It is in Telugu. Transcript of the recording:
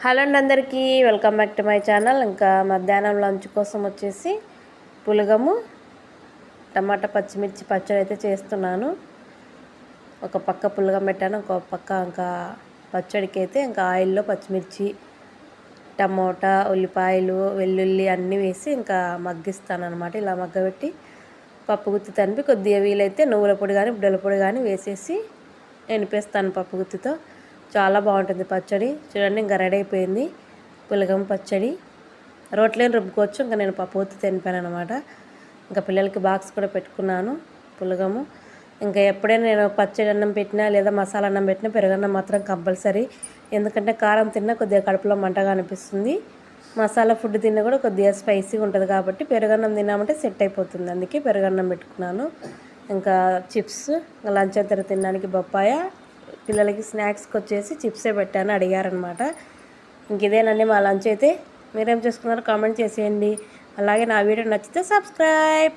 హలో అండి అందరికీ welcome back to my channel. ఇంకా మధ్యాహ్నం లంచ్ కోసం వచ్చేసి పులగము టమాటా పచ్చిమిర్చి పచ్చడి అయితే చేస్తున్నాను. ఒక పక్క పులగం పెట్టాను ఒక పక్క ఇంకా పచ్చడికి అయితే ఇంకా ఆయిల్లో పచ్చిమిర్చి టమోటా ఉల్లిపాయలు వెల్లుల్లి అన్నీ వేసి ఇంకా మగ్గిస్తాను అనమాట ఇలా మగ్గబెట్టి పప్పు గుత్తి తనిపి కొద్దిగా వీలైతే నువ్వుల పొడి కానీ బుడ్డల పొడి కానీ వేసేసి ఎనిపేస్తాను పప్పు గుత్తితో. చాలా బాగుంటుంది పచ్చడి. చూడండి ఇంకా రెడీ అయిపోయింది. పులగం పచ్చడి. రోట్లేని రుబ్బుకోవచ్చు. ఇంకా నేను పప్పు తినిపాను అనమాట ఇంకా పిల్లలకి బాక్స్ కూడా పెట్టుకున్నాను పులగము. ఇంకా ఎప్పుడైనా నేను పచ్చడి అన్నం పెట్టినా లేదా మసాలా అన్నం పెట్టినా పెరుగన్నం మాత్రం కంపల్సరీ. ఎందుకంటే కారం తిన్నా కొద్దిగా కడుపులో మంటగా అనిపిస్తుంది. మసాలా ఫుడ్ తిన్నా కూడా కొద్దిగా స్పైసీగా ఉంటుంది కాబట్టి పెరుగన్నం తిన్నామంటే సెట్ అయిపోతుంది. అందుకే పెరుగన్నం పెట్టుకున్నాను. ఇంకా చిప్స్ లంచ్ అంతా తినడానికి బొప్పాయ పిల్లలకి స్నాక్స్కి వచ్చేసి చిప్సే పెట్టాను అడిగారనమాట ఇంక ఇదేనండి మా లంచ్ అయితే. మీరేం చేసుకున్నారో కామెంట్ చేసేయండి. అలాగే నా వీడియో నచ్చితే సబ్స్క్రైబ్.